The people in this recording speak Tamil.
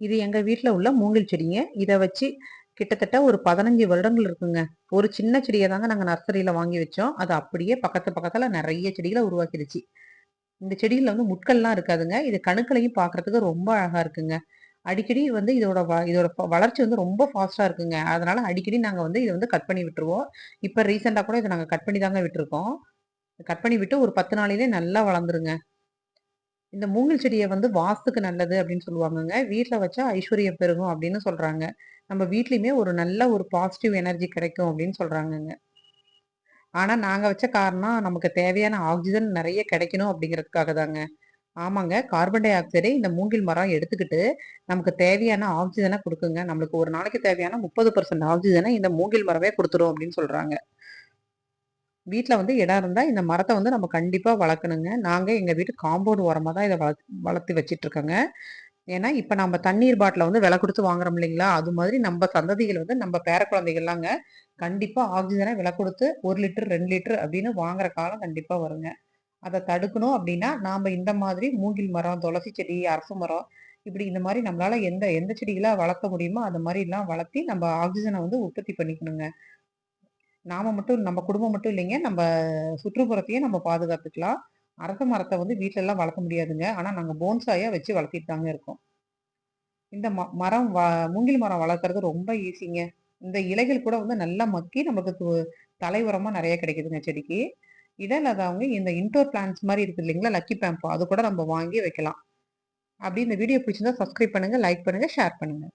இது எங்கள் வீட்டில் உள்ள மூங்கில் செடிங்க. இதை வச்சு கிட்டத்தட்ட ஒரு 15 வருடங்கள் இருக்குங்க. ஒரு சின்ன செடியை தாங்க நாங்கள் நர்சரியில் வாங்கி வச்சோம். அது அப்படியே பக்கத்து பக்கத்தில் நிறைய செடிகளை உருவாக்கிடுச்சு இந்த செடியில் வந்து முட்கள்லாம் இருக்காதுங்க. இது கணுக்களையும் பார்க்கறதுக்கு ரொம்ப அழகாக இருக்குங்க. அடிக்கடி வந்து இதோட வ இதோட வளர்ச்சி வந்து ரொம்ப ஃபாஸ்ட்டாக இருக்குங்க. அதனால் அடிக்கடி நாங்கள் வந்து இதை வந்து கட் பண்ணி விட்டுருவோம். இப்போ ரீசெண்டாக கூட இதை நாங்கள் கட் பண்ணி தாங்க விட்டுருக்கோம். கட் பண்ணி விட்டு ஒரு 10 நாளிலே நல்லா வளர்ந்துருங்க. இந்த மூங்கில் செடியை வந்து வாஸ்துக்கு நல்லது அப்படின்னு சொல்லுவாங்கங்க. வீட்டில் வச்சா ஐஸ்வர்யம் பெருகும் அப்படின்னு சொல்கிறாங்க நம்ம வீட்லேயுமே ஒரு நல்ல ஒரு பாசிட்டிவ் எனர்ஜி கிடைக்கும் அப்படின்னு சொல்கிறாங்கங்க ஆனால் நாங்கள் வச்ச காரணம் நமக்கு தேவையான ஆக்சிஜன் நிறைய கிடைக்கணும் அப்படிங்கிறதுக்காக தாங்க. ஆமாங்க. கார்பன் டை ஆக்சைடை இந்த மூங்கில் மரம் எடுத்துக்கிட்டு, நமக்கு தேவையான ஆக்சிஜனை கொடுக்குங்க நம்மளுக்கு ஒரு நாளைக்கு தேவையான முப்பது பர்சன்ட் ஆக்சிஜனை இந்த மூங்கில் மரமே கொடுத்துரும் அப்படின்னு சொல்கிறாங்க வீட்டில் வந்து இடம் இருந்தால் இந்த மரத்தை வந்து நம்ம கண்டிப்பாக வளர்க்கணுங்க. நாங்கள் எங்கள் வீட்டு காம்பவுண்ட் உரமாக தான் இதை வளத் வளர்த்து வச்சிட்ருக்கோங்க ஏன்னா, இப்போ நம்ம தண்ணீர் பாட்டில் வந்து விலை கொடுத்து வாங்குறோம் இல்லைங்களா? அது மாதிரி நம்ப சந்ததிகள் வந்து நம்ம பேர குழந்தைகள்லாங்க கண்டிப்பாக ஆக்சிஜனை விலை கொடுத்து ஒரு லிட்டர், ரெண்டு லிட்டர் அப்படின்னு வாங்குற காலம் கண்டிப்பாக வருங்க. அதை தடுக்கணும் அப்படின்னா, நாம் இந்த மாதிரி மூங்கில் மரம், துளசி செடி, அரசு மரம் இப்படி இந்த மாதிரி நம்மளால் எந்த எந்த செடிகளாக வளர்க்க முடியுமோ, அந்த மாதிரிலாம் வளர்த்தி நம்ம ஆக்சிஜனை வந்து உற்பத்தி பண்ணிக்கணுங்க. நாம் மட்டும் நம்ம குடும்பம் மட்டும் இல்லைங்க. நம்ம சுற்றுப்புறத்தையும் நம்ம பாதுகாத்துக்கலாம். அரச மரத்தை வந்து வீட்டிலலாம் வளர்க்க முடியாதுங்க. ஆனால் நாங்கள் போன்சாயாக வச்சு வளர்த்திட்டு தாங்க இருக்கோம். இந்த ம மரம் வ மூங்கில் மரம் வளர்க்குறது ரொம்ப ஈஸிங்க. இந்த இலைகள் கூட வந்து நல்லா மக்கி நமக்கு தலை உரமாக நிறைய கிடைக்குதுங்க செடிக்கு. இடம் இல்லாதவங்க இந்த இன்டோர் பிளான்ஸ் மாதிரி இருக்குது இல்லைங்களா? லக்கி பேம்போ அது கூட நம்ம வாங்கி வைக்கலாம். அப்படி இந்த வீடியோ பிடிச்சிருந்தா சப்ஸ்கிரைப் பண்ணுங்க, லைக் பண்ணுங்கள் ஷேர் பண்ணுங்கள்